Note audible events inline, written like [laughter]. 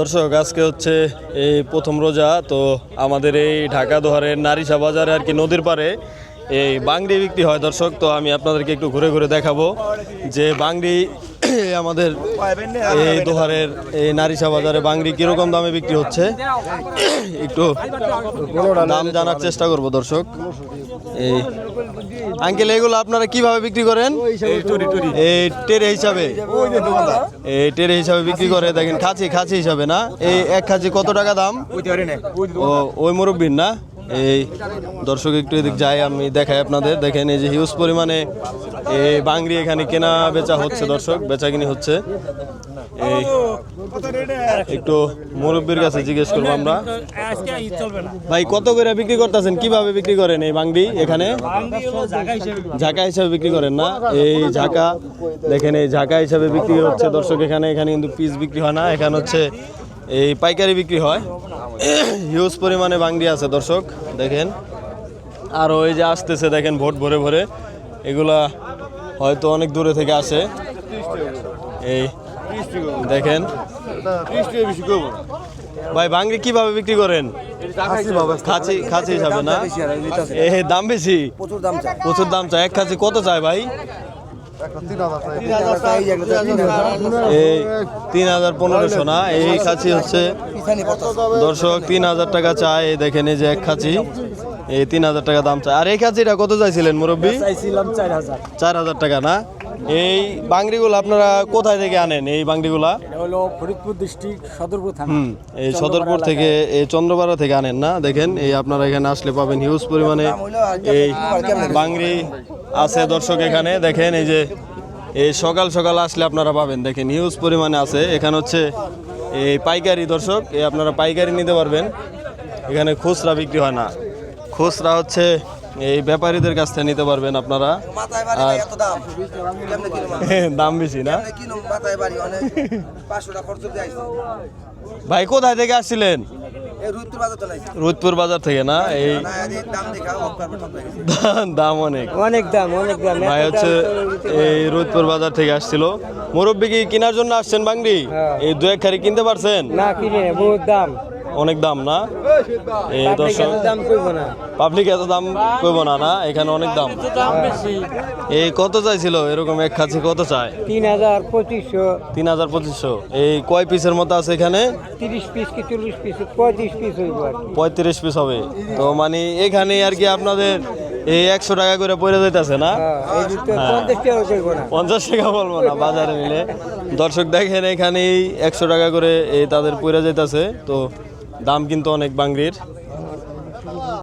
দর্শক, আজকে হচ্ছে এই প্রথম রোজা, তো আমাদের এই ঢাকা দোহারের নারিশা বাজারে আর কি নদীর পারে এই বাংরি বিক্রি হয় দর্শক। তো আমি আপনাদেরকে একটু ঘুরে ঘুরে দেখাবো যে বাংরি [coughs] আমাদের এই দোহারের এই নারিশা বাজারে বাংরি কীরকম দামে বিক্রি হচ্ছে? [coughs] একটু দাম জানার চেষ্টা করব দর্শক। এই আঙ্কেল এগুলো আপনারা কীভাবে বিক্রি করেন? এই টেরে হিসাবে। এই টেরে হিসাবে বিক্রি করে দেখেন খাঁচি খাঁচি হিসাবে না? এই এক খাঁচি কত টাকা দাম? ও ওই মুরব্বীর না? এই দর্শক একটু এদিক যাই, আমি দেখাই আপনাদের। দেখেন এই যে হিউজ পরিমাণে এই বাংরি এখানে কেনা বেচা হচ্ছে দর্শক বেচা কিনি হচ্ছে। এই একটু মুরব্বীর কাছে জিজ্ঞেস করব আমরা। ভাই, কত করে বিক্রি করতেছেন? কীভাবে বিক্রি করেন এই বাংরি এখানে? ঝাঁকা হিসাবে বিক্রি করেন না। এই ঝাঁকা, দেখেন এই ঝাঁকা হিসাবে বিক্রি হচ্ছে দর্শক, এখানে এখানে কিন্তু পিস বিক্রি হয় না। এখানে হচ্ছে এই পাইকারি বিক্রি হয়। হিউজ পরিমাণে বাংরি আছে দর্শক দেখেন। আর ওই যে আসতেছে দেখেন ভোট ভরে ভরে। এগুলা হয়তো অনেক দূরে থেকে আসে। এই দেখেন। ভাই বাংরি কীভাবে বিক্রি করেন? খাঁচি খাঁচি হিসাবে না? এ দাম বেশি? প্রচুর দাম চায়। প্রচুর দাম চাই এক খাঁচি কত চায় ভাই? এই তিন হাজার। পনেরোশো না এই খাঁচি হচ্ছে দর্শক তিন হাজার টাকা চায় এই দেখেন এই যে এক খাঁচি এই তিন হাজার টাকা দাম চায় আর এই খাঁচিটা কত চাইছিলেন মুরব্বী? চার হাজার। টাকা না? এই বাংরিগুলো আপনারা কোথায় থেকে আনেন এই বাংরিগুলা এটা হলো ফরিদপুর ডিস্ট্রিক্ট সদরপুর থানা। হুম এই সদরপুর থেকে এই চন্দ্রপাড়া থেকে আনেন না? দেখেন এই আপনারা এখানে আসলে পাবেন হিউজ পরিমাণে এই বাংরি আছে দর্শক এখানে দেখেন এই যে এই সকাল সকাল আসলে আপনারা পাবেন। দেখেন হিউজ পরিমাণে আছে। এখানে হচ্ছে এই পাইকারি দর্শক এই আপনারা পাইকারি নিতে পারবেন। এখানে খুচরা বিক্রি হয় না। খুচরা হচ্ছে এই ব্যাপারীদের কাছ থেকে নিতে পারবেন আপনারা। এত [laughs] দাম। বেশি না? ভাই কোথায় থেকে আসছিলেন? এই রোদপুর বাজার থেকে না? এই দাম দেখা অপকার পেটন হয়ে দাম অনেক। অনেক দাম অনেক দাম। ভাই হচ্ছে এই রুদপুর বাজার থেকে আসছিল। মুরব্বী কি কেনার জন্য আসছেন বাংরি? এই দু এক খারি কিনতে পারছেন? না কিনে বহুত দাম। অনেক দাম না? এই দর্শক পাবলিক এত দাম কইব না না? এখানে অনেক দাম। এই কত চাইছিল? এরকম এক খাচ্ছি কত চায়? তিন হাজার পঁচিশশো। তিন হাজার পঁচিশশো। এই কয় পিসের মতো আছে এখানে? তিরিশ পিস কি চল্লিশ পিস? পঁয়ত্রিশ পিস পঁয়ত্রিশ পিস হবে। তো মানে এখানে আর কি আপনাদের এই একশো টাকা করে পড়ে যাইতেছে না? হ্যাঁ, হ্যাঁ। পঞ্চাশ টাকা কইব না। পঞ্চাশ টাকা বলব না বাজারে নিলে। দর্শক দেখেন এখানেই একশো টাকা করে এই তাদের পড়ে যাইতেছে। তো দাম কিন্তু অনেক বাংরির